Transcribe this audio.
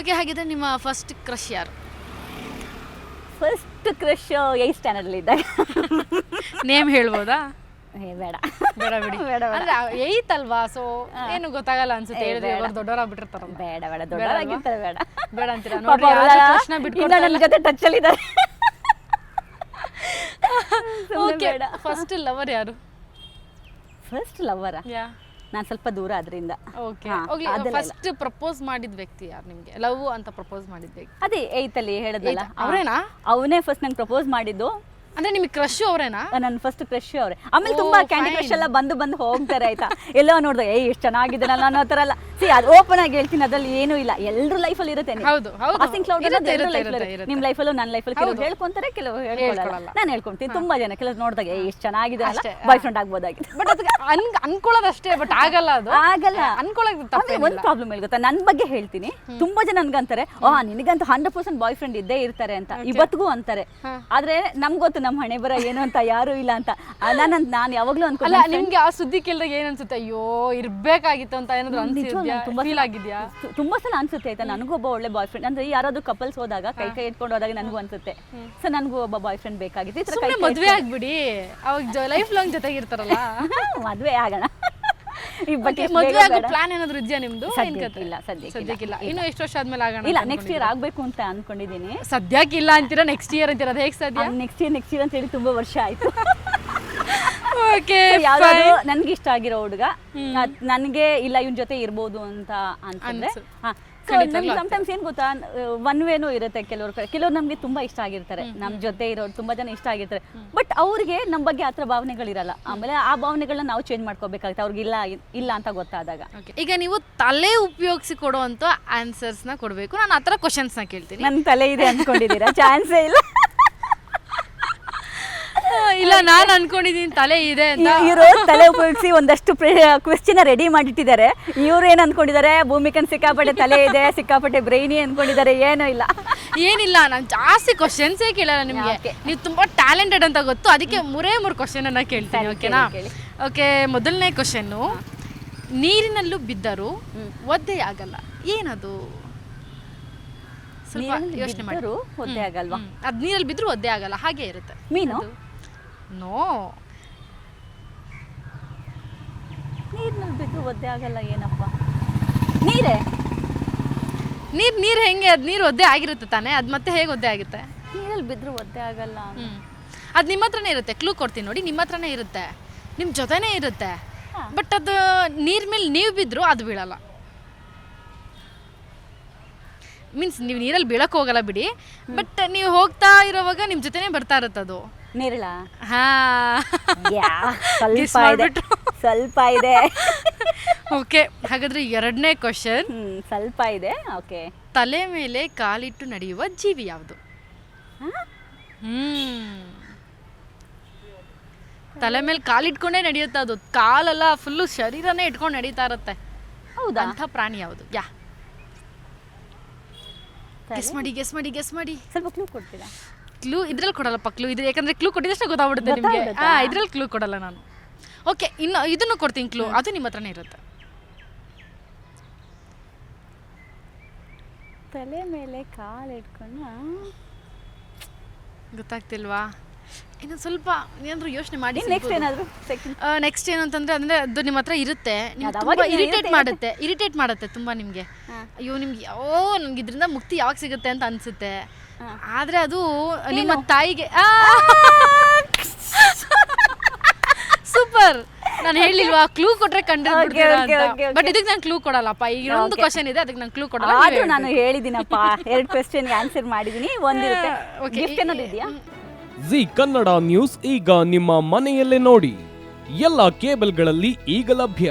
Okay ಹಾಗಿದ್ರೆ ನಿಮ್ಮ first crush ಯಾರು? ಫಸ್ಟ್ ಕ್ರಶ್ ಏಟ್ ಸ್ಟ್ಯಾಂಡರ್ಡ್ ಇದ್ದಾಗ. ನೇಮ್ ಹೇಳ್ಬೋದಾ? ಏ ಬೇಡ. ಬೇಡ ಬಿಡಿ. ಬೇಡ, ಬೇಡ. ಅಂದ್ರೆ ಏಯ್ತ್ ಅಲ್ವಾ? ಸೊ ಏನು ಗೊತ್ತಾಗಲ್ಲ ಅನ್ಸುತ್ತೆ. ಹೇಳಿದ್ರೆ ಬೇಡ. ಬಿಟ್ಟಿರ್ತಾರ ಬೇಡ ಬೇಡ. ದೊಡ್ಡವರಾಗಿರ್ತಾರೆ ಬೇಡ. ಬೇಡ ಅಂತೀರಾ? ನೋಡಿ ಕೃಷ್ಣ ಬಿಟ್ಕೊಂಡು ನನ್ನ ಜೊತೆ ಟಚ್ ಅಲ್ಲಿ ಇದ್ದಾರೆ. ಓಕೆ ಫಸ್ಟ್ ಲವರ್ ಯಾರು? First lover yeah. ನಾನು ಸ್ವಲ್ಪ ದೂರ ಅದರಿಂದ ಓಕೆ ಹೋಗ್ಲಿ ಅದೆಲ್ಲ ಫಸ್ಟ್ ಪ್ರಪೋಸ್ ಮಾಡಿದ ವ್ಯಕ್ತಿ ಯಾರು ನಿಮಗೆ? ಲವ್ ಅಂತ ಪ್ರಪೋಸ್ ಮಾಡಿದ ವ್ಯಕ್ತಿ? ಅದೇ ಐತಲ್ಲಿ ಅಲ್ಲಿ ಹೇಳದಲ್ಲ ಅವರೇನಾ? ಅವನೇ ಫಸ್ಟ್ ನಂಗೆ ಪ್ರಪೋಸ್ ಮಾಡಿದ್ದು. ಅಂದ್ರೆ ನಿಮಗೆ ಕ್ರಶ್ ಅವರೇನಾ? ನನ್ನ ಫಸ್ಟ್ ಕ್ರಶ್ ಅವ್ರೆ. ಆಮೇಲೆ ತುಂಬಾ ಕ್ಯಾಂಡಿ. ಕ್ರಶ್ ಎಲ್ಲ ಬಂದು ಬಂದು ಹೋಗ್ತಾರೆ ಆಯ್ತಾ? ಎಲ್ಲೋ ನೋಡಿದ್ರೆ ಏ ಎಷ್ಟು ಚೆನ್ನಾಗಿದ್ದಾನಲ್ಲ ಅನ್ನೋ ತರ ಎಲ್ಲ ಸಿ ಅದು ಓಪನ್ ಆಗಿ ಹೇಳ್ತೀನಿ ಅದ್ರಲ್ಲಿ ಏನೂ ಇಲ್ಲ. ಎಲ್ಲರೂ ಲೈಫಲ್ಲಿ ಇರುತ್ತೆ ಹೌದು, ಹೌದು. ಪಾಸಿಂಗ್ ಕ್ಲೌಡ್ ಇರುತ್ತೆ, ಎಲ್ಲರೂ ಲೈಫ್ ಅಲ್ಲೂ ಇರುತ್ತೆ. ನಿಮ್ಮ ಲೈಫಲ್ಲೂ ನನ್ನ ಲೈಫ್ ಅಲ್ಲಿ ಹೌದು. ಹೇಳ್ಕೊಂತಾರೆ ಕೆಲವರು ಹೇಳ್ಕೊಳ್ಳಲ್ಲ. ನಾನು ಹೇಳ್ಕೊಂತೀನಿ. ತುಂಬಾ ಜನ ಕೆಲವರು ನೋಡಿದಾಗ ಏ ಎಷ್ಟು ಚೆನ್ನಾಗಿದ್ದಾನಲ್ಲ. ಬಾಯ್ ಫ್ರೆಂಡ್ ಆಗ್ಬೋದಾಗಿತ್ತು ಬಟ್ ಅದಕ್ಕೆ ಅನ್ ಅನ್ಕೊಳ್ಳೋದಷ್ಟೇ ಬಟ್ ಆಗಲ್ಲ ಅದು. ಆಗಲ್ಲ. ಅನ್ಕೊಳ್ಳೋದು ಒಂದ್ ಒಂದು ಪ್ರಾಬ್ಲಮ್ ಹೇಳಿ ಗೊತ್ತಾ? ನನ್ನ ಬಗ್ಗೆ ಹೇಳ್ತೀನಿ. ತುಂಬಾ ಜನ ನನ್ಗಂತಾರೆ ಓ ನಿನಗಂತೂ ಹಂಡ್ರೆಡ್ ಪರ್ಸೆಂಟ್ ಬಾಯ್ ಫ್ರೆಂಡ್ ಇದ್ದೇ ಇರ್ತಾರೆ ಅಂತ. ಇವತ್ತಿಗೂ ಅಂತಾರೆ. ಆದ್ರೆ ನಮ್ಗೆ ಗೊತ್ತು ನಮ್ಮ ಹಣೆ ಬರ ಏನು ಅಂತ ಯಾರು ಇಲ್ಲ ಅಂತ. ನಾನು ನಾನು ಯಾವಾಗ್ಲೂ ಅಲ್ಲ ಅನ್ಕೊಂಡು ನಿಮ್ಗೆ ಆ ಸುದ್ದಿ ಕೇಳಿದಾಗ ಏನ್ ಅನ್ಸುತ್ತೆ? ಅಯ್ಯೋ ಇರ್ಬೇಕಾಗಿತ್ತು ಅಂತ ಏನಾದ್ರು ಅನ್ಸಿದ್ಯಾ? ತುಂಬಾ ಫೀಲ್ ಸಲ- ಆಗಿದ್ಯಾ? ತುಂಬಾ ಸಲ ಅನ್ಸುತ್ತೆ ಆಯ್ತಾ? ನನಗೂ ಒಬ್ಬ ಒಳ್ಳೆ ಬಾಯ್ ಫ್ರೆಂಡ್ ಅಂದ್ರೆ ಯಾರಾದ್ರೂ ಕಪಲ್ಸ್ ಹೋದಾಗ ಕೈ ಕೈ ಎತ್ಕೊಂಡು ಹೋದಾಗ ನನಗೂ ಅನ್ಸುತ್ತೆ. ಸೊ ನನಗೂ ಒಬ್ಬ ಬಾಯ್ ಫ್ರೆಂಡ್ ಬೇಕಾಗಿತ್ತು. ಈ ತರ ಕೈ ಸುಮ್ಮನೆ ಮದ್ವೆ ಆಗ್ಬಿಡಿ. ಅವಾಗ ಲೈಫ್ ಲಾಂಗ್ ಜೊತೆಗಿರ್ತಾರಲ್ಲ. ಮದ್ವೆ ಆಗೋಣ. ಈ ಬಗ್ಗೆ ಮದ್ವೆ ಆಗೋ ಪ್ಲಾನ್ ಏನಾದ್ರು ಇದೆಯಾ ನಿಮ್ದು? ಕತೆ? ಸದ್ಯಕ್ಕಿಲ್ಲ ಇನ್ನು ಎಷ್ಟು ವರ್ಷ ಆದ್ಮೇಲೆ ಆಗೋಣ ಇಲ್ಲ ನೆಕ್ಸ್ಟ್ ಇಯರ್ ಆಗಬೇಕು ಅಂತ ಅನ್ಕೊಂಡಿದೀನಿ ಸದ್ಯಕ್ಕಿಲ್ಲ ಅಂತೀರಾ ನೆಕ್ಸ್ಟ್ ಇಯರ್ ಅಂತೀರಾ? ಅದು ಹೇಗೆ ಸದ್ಯ? ನೆಕ್ಸ್ಟ್ ಇಯರ್ ನೆಕ್ಸ್ಟ್ ಇಯರ್ ಅಂತ ಹೇಳಿ ತುಂಬಾ ವರ್ಷ ಆಯ್ತು. ಓಕೆ ನನ್ಗೆ ಇಷ್ಟ ಆಗಿರೋ ಹುಡುಗ. ನನಗೆ ಇಲ್ಲ ಇವನ್ ಜೊತೆ ಇರ್ಬೋದು ಅಂತ ಅನ್ಸಿದ್ರೆ. ಅನ್ಸು- ನಮ್ಗೆ ಸಮಟೈಮ್ಸ್ ಏನ್ ಗೊತ್ತಾ? ಒನ್ ವೇನೂ ಇರುತ್ತೆ ಕೆಲವರು ಕಡೆ. ಕೆಲವ್ರು ನಮ್ಗೆ ತುಂಬಾ ಇಷ್ಟ ಆಗಿರ್ತಾರೆ. ನಮ್ ಜೊತೆ ಇರೋರು ತುಂಬಾ ಜನ ಇಷ್ಟ ಆಗಿರ್ತಾರೆ. ಬಟ್ ಅವ್ರಿಗೆ ನಮ್ ಬಗ್ಗೆ ಆತರ ಭಾವನೆಗಳಿರಲ್ಲ. ಆಮೇಲೆ ಆ ಭಾವನೆಗಳನ್ನ ನಾವು ಚೇಂಜ್ ಮಾಡ್ಕೋಬೇಕಾಗುತ್ತೆ. ಅವ್ರಿಗೆ ಇಲ್ಲ ಇಲ್ಲ ಅಂತ ಗೊತ್ತಾದಾಗ. ಈಗ ನೀವು ತಲೆ ಉಪಯೋಗಿಸಿ ಕೊಡುವಂತ ಆನ್ಸರ್ಸ್ನ ಕೊಡಬೇಕು. ನಾನು ಆತರ ಕ್ವಶನ್ಸ್ನ ಕೇಳ್ತೀನಿ. ನನ್ ತಲೆ ಇದೆ ಅನ್ಕೊಂಡಿದ್ದೀರಾ ಚಾನ್ಸೇ ಇಲ್ಲ. ಇಲ್ಲ ನಾನು ಅನ್ಕೊಂಡಿದ್ದೀನಿ ತಲೆ ಇದೆ ಅಂತ. ಇವರು ತಲೆ ಉಪಯೋಗಿಸಿ ಒಂದಷ್ಟು ಕ್ವೆಶ್ಚನ್ ರೆಡಿ ಮಾಡಿಟ್ಟಿದ್ದಾರೆ. ಇವ್ರು ಏನ್ ಅನ್ಕೊಂಡಿದ್ದಾರೆ? ಭೂಮಿಕನ್ ಸಿಕ್ಕಾಪಟ್ಟೆ ತಲೆ ಇದೆ ಸಿಕ್ಕಾಪಟ್ಟೆ ಬ್ರೈನಿ ಅನ್ಕೊಂಡಿದ್ದಾರೆ ಏನೂ ಇಲ್ಲ. ಏನಿಲ್ಲ ನಾನು ಜಾಸ್ತಿ ಕ್ವಶನ್ಸೇ ಕೇಳಲ್ಲ ನಿಮಗೆ. ನೀವು ತುಂಬಾ ಟ್ಯಾಲೆಂಟೆಡ್ ಅಂತ ಗೊತ್ತು ಅದಕ್ಕೆ ಮೂರೇ ಮೂರು ಕ್ವಶನ್ ಅನ್ನ ಕೇಳ್ತೀನಿ ಓಕೆನಾ? ಓಕೆ ಮೊದಲನೇ ಕ್ವಶನ್ನು ನೀರಿನಲ್ಲೂ ಬಿದ್ದರೂ ಒದ್ದೆ ಆಗಲ್ಲ. ಏನದು? ಯೋಚನೆ ಮಾಡಿದ್ರು ಒದ್ದೆ ಆಗಲ್ವಾ. ಅದ್ ನೀರಲ್ಲಿ ಬಿದ್ರು ಒದ್ದೆ ಆಗಲ್ಲ ಹಾಗೆ ಇರುತ್ತೆ. ಮೀನು? ನೋ. ನೀರಿನಲ್ಲಿ ಬಿದ್ದು ಒದ್ದೆ ಆಗಲ್ಲ ಏನಪ್ಪ? ನೀರೇ? ನೀರ್ ನೀರ್ ಹೆಂಗೆ? ಅದು ನೀರು ಒದ್ದೆ ಆಗಿರುತ್ತೆ ತಾನೇ? ಅದು ಮತ್ತೆ ಹೇಗೆ ಒದ್ದೆ ಆಗುತ್ತೆ? ನೀರಲ್ಲಿ ಬಿದ್ರು ಒದ್ದೆ ಆಗಲ್ಲ ಅದು ನಿಮ್ಮ ಹತ್ರನೇ ಇರುತ್ತೆ. ಕ್ಲೂ ಕೊಡ್ತೀನಿ ನೋಡಿ ನಿಮ್ಮ ಹತ್ರನೇ ಇರುತ್ತೆ. ನಿಮ್ಮ ಜೊತೆನೇ ಇರುತ್ತೆ. ಬಟ್ ಅದು ನೀರ್ ಮೇಲೆ ನೀವು ಬಿದ್ದರೂ ಅದು ಬೀಳಲ್ಲ. ಮೀನ್ಸ್ ನೀವು ನೀರಲ್ಲಿ ಬೀಳಕ್ಕೆ ಹೋಗಲ್ಲ ಬಿಡಿ. ಬಟ್ ನೀವು ಹೋಗ್ತಾ ಇರೋವಾಗ ನಿಮ್ಮ ಜೊತೆನೇ ಬರ್ತಾ ಇರುತ್ತೆ ಅದು ನೀರಿಳ? ಹಾ. ಸ್ವಲ್ಪ ಇದೆ. ಸ್ವಲ್ಪ ಇದೆ. ಓಕೆ ಹಾಗಾದ್ರೆ ಎರಡನೇ ಕ್ವಶನ್ ಸ್ವಲ್ಪ ಇದೆ. ಓಕೆ ತಲೆ ಮೇಲೆ ಕಾಲಿಟ್ಟು ನಡೆಯುವ ಜೀವಿ ಯಾವುದು? ಹ್ಮ್. ತಲೆ ಮೇಲೆ ಕಾಲಿಟ್ಕೊಂಡೇ ನಡೆಯುತ್ತೆ ಅದು? ಕಾಲೆಲ್ಲ ಫುಲ್ಲು ಶರೀರನೇ ಇಟ್ಕೊಂಡು ನಡೀತಾ ಇರುತ್ತೆ. ಹೌದಾ? ಅಂಥ ಪ್ರಾಣಿ ಯಾವುದು? ಯಾ? ಗೆಸ್ ಮಾಡಿ ಗೆಸ್ ಮಾಡಿ ಗೆಸ್ ಮಾಡಿ. ಸ್ವಲ್ಪ ಕ್ಲೂ ಕೊಡ್ತೀರಾ? ಕ್ಲೂ ಇದ್ರಲ್ಲಿ ಕೊಡಲ್ಲಪ್ಪ ಕ್ಲೂ. ಇದ್ರೆ ಯಾಕಂದ್ರೆ ಕ್ಲೂ ಕೊಟ್ಟಿದ್ದಷ್ಟು ಗೊತ್ತಾಗ್ಬಿಡುತ್ತೆ ನಿಮಗೆ? ಹಾ ಇದ್ರಲ್ಲಿ ಕ್ಲೂ ಕೊಡಲ್ಲ ನಾನು. ಓಕೆ ಇನ್ನು ಇದನ್ನು ಕೊಡ್ತೀನಿ ಕ್ಲೂ. ಅದು ನಿಮ್ಮ ಹತ್ರನೇ ಇರುತ್ತೆ. ತಲೆ ಮೇಲೆ ಕಾಲು ಇಟ್ಕೊಂಡು ಗೊತ್ತಾಗ್ತಿಲ್ವಾ? ಇನ್ನು ಸ್ವಲ್ಪ ಏನಾದ್ರು ಯೋಚನೆ ಮಾಡಿ ನೆಕ್ಸ್ಟ್ ಏನಾದರೂ? ನೆಕ್ಸ್ಟ್ ಏನು ಅಂತಂದ್ರೆ ಅಂದ್ರೆ ಅದು ನಿಮ್ಮ ಹತ್ರ ಇರುತ್ತೆ. ನಿಮ್ಗೆ ತುಂಬಾ ಇರಿಟೇಟ್ ಮಾಡುತ್ತೆ. ಇರಿಟೇಟ್ ಮಾಡುತ್ತೆ ತುಂಬಾ ನಿಮಗೆ. ಅಯ್ಯೋ ನಿಮ್ಗೆ ಓ ನಮ್ಗೆ ಇದರಿಂದ ಮುಕ್ತಿ ಯಾವಾಗ ಸಿಗುತ್ತೆ ಅಂತ ಅನ್ಸುತ್ತೆ. ಆದ್ರೆ ಅದು ನಿಮ್ಮ ತಾಯಿಗೆ ಸೂಪರ್. ನಾನು ಹೇಳಿಲ್ವಾ? ಕ್ಲೂ ಕೊಟ್ರೆ ಕಂಡು okay, ಬಟ್ ಇದಕ್ಕೆ ನಾನು ಕ್ಲೂ ಕೊಡಲ್ಲಪ್ಪ. ಈಗ ಒಂದು ಕ್ವಶನ್ ಇದೆ ಅದಕ್ಕೆ ನಾನು ಕ್ಲೂ ಕೊಡಲ್ಲ. ಆದ್ರೂ ನಾನು ಹೇಳಿದಿನಪ್ಪ ಎರಡು ಕ್ವೆಶ್ಚನ್ಗೆ ಆನ್ಸರ್ ಮಾಡಿದ್ದೀನಿ. ಒಂದಿರುತ್ತೆ. ಗಿಫ್ಟ್ ಅನ್ನೋದು ಇದೆಯಾ ಜಿ ಕನ್ನಡ ನ್ಯೂಸ್ ಈಗ ನಿಮ್ಮ ಮನೆಯಲ್ಲೇ ನೋಡಿ. ಎಲ್ಲ ಕೇಬಲ್ಗಳಲ್ಲಿ ಈಗ ಲಭ್ಯ.